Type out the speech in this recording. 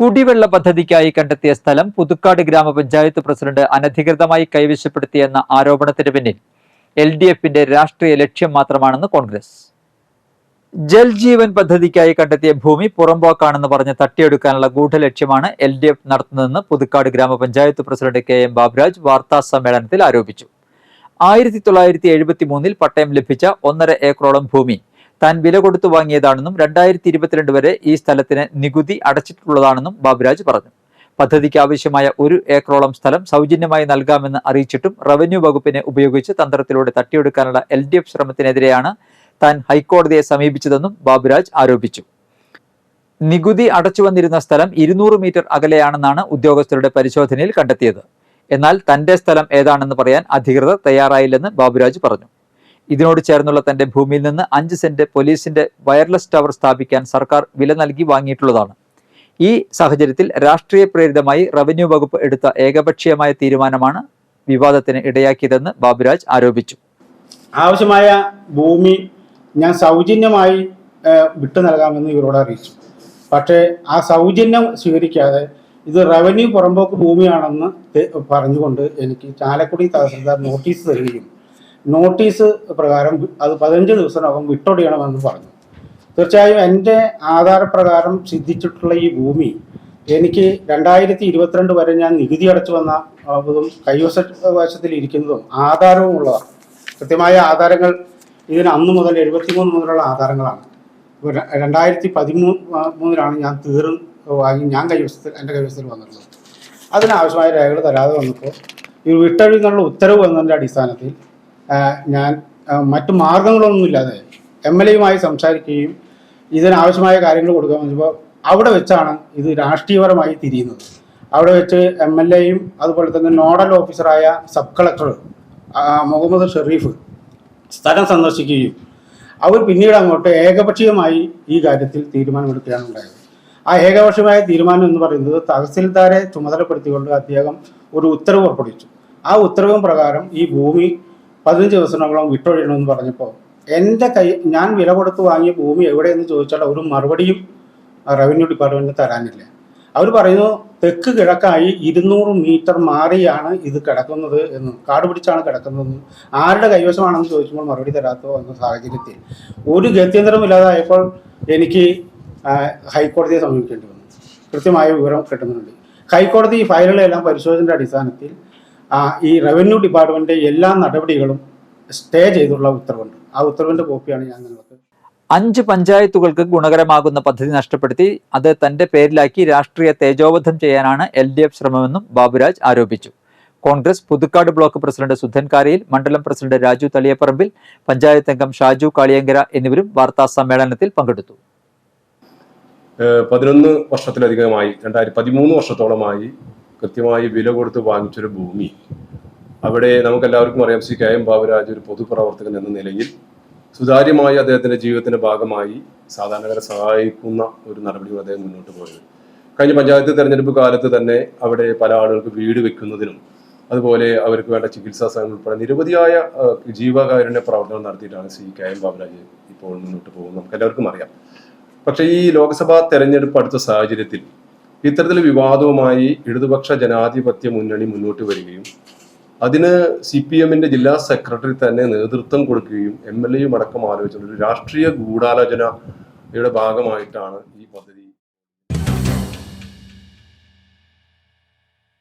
കുടിവെള്ള പദ്ധതിക്കായി കണ്ടെത്തിയ സ്ഥലം പുതുക്കാട് ഗ്രാമപഞ്ചായത്ത് പ്രസിഡന്റ് അനധികൃതമായി കൈവശപ്പെടുത്തിയെന്ന ആരോപണത്തിന് പിന്നിൽ എൽ ഡി എഫിന്റെ രാഷ്ട്രീയ ലക്ഷ്യം മാത്രമാണെന്ന് കോൺഗ്രസ്. ജൽജീവൻ പദ്ധതിക്കായി കണ്ടെത്തിയ ഭൂമി പുറമ്പോക്കാണെന്ന് പറഞ്ഞ് തട്ടിയെടുക്കാനുള്ള ഗൂഢലക്ഷ്യമാണ് എൽ ഡി എഫ് നടത്തുന്നതെന്ന് പുതുക്കാട് ഗ്രാമപഞ്ചായത്ത് പ്രസിഡന്റ് കെ എം ബാബുരാജ് വാർത്താ സമ്മേളനത്തിൽ ആരോപിച്ചു. ആയിരത്തി തൊള്ളായിരത്തി എഴുപത്തി മൂന്നിൽ പട്ടയം ലഭിച്ച ഒന്നര ഏക്കറോളം ഭൂമി താൻ വില കൊടുത്തു വാങ്ങിയതാണെന്നും രണ്ടായിരത്തി ഇരുപത്തിരണ്ട് വരെ ഈ സ്ഥലത്തിന് നികുതി അടച്ചിട്ടുള്ളതാണെന്നും ബാബുരാജ് പറഞ്ഞു. പദ്ധതിക്ക് ആവശ്യമായ ഒരു ഏക്കറോളം സ്ഥലം സൗജന്യമായി നൽകാമെന്ന് അറിയിച്ചിട്ടും റവന്യൂ വകുപ്പിനെ ഉപയോഗിച്ച് തന്ത്രത്തിലൂടെ തട്ടിയെടുക്കാനുള്ള എൽ ഡി എഫ് ശ്രമത്തിനെതിരെയാണ് താൻ ഹൈക്കോടതിയെ സമീപിച്ചതെന്നും ബാബുരാജ് ആരോപിച്ചു. നികുതി അടച്ചു വന്നിരുന്ന സ്ഥലം ഇരുന്നൂറ് മീറ്റർ അകലെയാണെന്നാണ് ഉദ്യോഗസ്ഥരുടെ പരിശോധനയിൽ കണ്ടെത്തിയത്. എന്നാൽ തന്റെ സ്ഥലം ഏതാണെന്ന് പറയാൻ അധികൃതർ തയ്യാറായില്ലെന്ന് ബാബുരാജ് പറഞ്ഞു. ഇതിനോട് ചേർന്നുള്ള തന്റെ ഭൂമിയിൽ നിന്ന് അഞ്ച് സെന്റ് പോലീസിന്റെ വയർലെസ് ടവർ സ്ഥാപിക്കാൻ സർക്കാർ വില നൽകി വാങ്ങിയിട്ടുള്ളതാണ്. ഈ സാഹചര്യത്തിൽ രാഷ്ട്രീയ പ്രേരിതമായി റവന്യൂ വകുപ്പ് എടുത്ത ഏകപക്ഷീയമായ തീരുമാനമാണ് വിവാദത്തിന് ഇടയാക്കിയതെന്ന് ബാബുരാജ് ആരോപിച്ചു. ആവശ്യമായ ഭൂമി ഞാൻ സൗജന്യമായി വിട്ടു നൽകാമെന്ന് ഇവരോട് അറിയിച്ചു. പക്ഷേ ആ സൗജന്യം സ്വീകരിക്കാതെ ഇത് റവന്യൂ പുറമ്പോക്ക് ഭൂമിയാണെന്ന് പറഞ്ഞുകൊണ്ട് എനിക്ക് ചാലക്കുടി തഹസിൽദാർ നോട്ടീസ് തരികയും നോട്ടീസ് പ്രകാരം അത് പതിനഞ്ച് ദിവസത്തിനകം വിട്ടൊടിയണമെന്ന് പറഞ്ഞു. തീർച്ചയായും എന്റെ ആധാരപ്രകാരം സിദ്ധിച്ചിട്ടുള്ള ഈ ഭൂമി എനിക്ക് രണ്ടായിരത്തി ഇരുപത്തിരണ്ട് വരെ ഞാൻ നികുതി അടച്ചു വന്ന അതും കൈവശ വശത്തിൽ ഇരിക്കുന്നതും ആധാരവും ഉള്ളതാണ്. കൃത്യമായ ആധാരങ്ങൾ ഇതിന് അന്ന് മുതൽ എഴുപത്തിമൂന്ന് മുതലുള്ള ആധാരങ്ങളാണ്. രണ്ടായിരത്തി പതിമൂന്ന് മൂന്നിലാണ് ഞാൻ തീർന്ന് വാങ്ങി ഞാൻ കൈവശത്തിൽ എന്റെ കൈവശത്തിൽ വന്നിട്ടുള്ളത്. അതിനാവശ്യമായ രേഖകൾ തരാതെ വന്നപ്പോൾ ഈ വിട്ടൊഴി എന്നുള്ള ഉത്തരവ് വന്നതിന്റെ അടിസ്ഥാനത്തിൽ ഞാൻ മറ്റു മാർഗങ്ങളൊന്നുമില്ലാതെ എം എൽ എയുമായി സംസാരിക്കുകയും ഇതിനാവശ്യമായ കാര്യങ്ങൾ കൊടുക്കാൻ അവിടെ വെച്ചാണ് ഇത് രാഷ്ട്രീയപരമായി തിരിയുന്നത്. അവിടെ വെച്ച് എം എൽ എയും അതുപോലെ തന്നെ നോഡൽ ഓഫീസറായ സബ് കളക്ടർ മുഹമ്മദ് ഷെറീഫ് സ്ഥലം സന്ദർശിക്കുകയും അവർ പിന്നീട് അങ്ങോട്ട് ഏകപക്ഷീയമായി ഈ കാര്യത്തിൽ തീരുമാനമെടുക്കുകയാണ് ഉണ്ടായത്. ആ ഏകപക്ഷീയമായ തീരുമാനം എന്ന് പറയുന്നത് തഹസിൽദാരെ ചുമതലപ്പെടുത്തിക്കൊണ്ട് അദ്ദേഹം ഒരു ഉത്തരവ് പുറപ്പെടുവിച്ചു. ആ ഉത്തരവ് പ്രകാരം ഈ ഭൂമി പതിനഞ്ച് ദിവസത്തിനോളം വിട്ടൊഴിയണമെന്ന് പറഞ്ഞപ്പോൾ എന്റെ കൈ ഞാൻ വില കൊടുത്ത് വാങ്ങിയ ഭൂമി എവിടെയെന്ന് ചോദിച്ചാൽ ഒരു മറുപടിയും റവന്യൂ ഡിപ്പാർട്ട്മെന്റ് തരാനില്ല? അവർ പറയുന്നു തെക്ക് കിഴക്കായി ഇരുന്നൂറ് മീറ്റർ മാറിയാണ് ഇത് കിടക്കുന്നത് എന്ന്. കാട് പിടിച്ചാണ് കിടക്കുന്നതെന്നും. ആരുടെ കൈവശമാണെന്ന് ചോദിക്കുമ്പോൾ മറുപടി തരാത്തോ എന്ന സാഹചര്യത്തിൽ. ഒരു ഗത്യന്തരമില്ലാതായപ്പോൾ എനിക്ക് ഹൈക്കോടതിയെ സമീപിക്കേണ്ടി വന്നു. കൃത്യമായ വിവരം കിട്ടുന്നുണ്ട്. ഹൈക്കോടതി ഈ ഫയലുകളെല്ലാം പരിശോധനയുടെ അടിസ്ഥാനത്തിൽ ഈ റവന്യൂ ഡിപ്പാർട്ട്മെന്റ് എല്ലാ നടപടികളും സ്റ്റേ ചെയ്തുള്ള ഉത്തരവുണ്ട്. ആ ഉത്തരവിന്റെ കോപ്പിയാണ് ഞാൻ നിങ്ങൾക്ക് അഞ്ച് പഞ്ചായത്തുകൾക്ക് ഗുണകരമാകുന്ന പദ്ധതി നഷ്ടപ്പെടുത്തി. അത് തന്റെ പേരിലാക്കി രാഷ്ട്രീയ തേജോവധം ചെയ്യാനാണ് എൽ ഡി എഫ് ശ്രമമെന്നും ബാബുരാജ് ആരോപിച്ചു. Congress Puthukkad block president Sudhan കാരയിൽ മണ്ഡലം പ്രസിഡന്റ് രാജു തളിയപ്പറമ്പിൽ പഞ്ചായത്ത് അംഗം ഷാജു കാളിയങ്കര എന്നിവരും വാർത്താ സമ്മേളനത്തിൽ പങ്കെടുത്തു. പതിനൊന്ന് വർഷത്തിലധികമായി രണ്ടായിരത്തി പതിമൂന്ന് വർഷത്തോളമായി കൃത്യമായി വില കൊടുത്ത് വാങ്ങിച്ചൊരു ഭൂമി. അവിടെ നമുക്കെല്ലാവർക്കും അറിയാം ശ്രീ കെ എം ബാബുരാജ് ഒരു പൊതുപ്രവർത്തകൻ എന്ന നിലയിൽ സുതാര്യമായി അദ്ദേഹത്തിന്റെ ജീവിതത്തിന്റെ ഭാഗമായി സാധാരണക്കാരെ സഹായിക്കുന്ന ഒരു നടപടികൾ അദ്ദേഹം മുന്നോട്ട് പോയത്. കഴിഞ്ഞ പഞ്ചായത്ത് തെരഞ്ഞെടുപ്പ് കാലത്ത് തന്നെ അവിടെ പല ആളുകൾക്ക് വീട് വെക്കുന്നതിനും അതുപോലെ അവർക്ക് വേണ്ട ചികിത്സാ സഹായം ഉൾപ്പെടെ നിരവധിയായ ജീവകാരുണ്യ പ്രവർത്തനം നടത്തിയിട്ടാണ് ശ്രീ കെ എം ബാബുരാജ് ഇപ്പോൾ മുന്നോട്ട് പോകുന്നത്. നമുക്ക് എല്ലാവർക്കും അറിയാം. പക്ഷേ ഈ ലോക്സഭാ തെരഞ്ഞെടുപ്പ് അടുത്ത സാഹചര്യത്തിൽ ഇത്തരത്തിൽ വിവാദവുമായി ഇടതുപക്ഷ ജനാധിപത്യ മുന്നണി മുന്നോട്ട് വരികയും അതിന് സി പി എമ്മിന്റെ ജില്ലാ സെക്രട്ടറി തന്നെ നേതൃത്വം കൊടുക്കുകയും എം എൽ എയും അടക്കം ആലോചിച്ചുകൊണ്ട് ഒരു രാഷ്ട്രീയ ഗൂഢാലോചനയുടെ ഭാഗമായിട്ടാണ് ഈ പദ്ധതി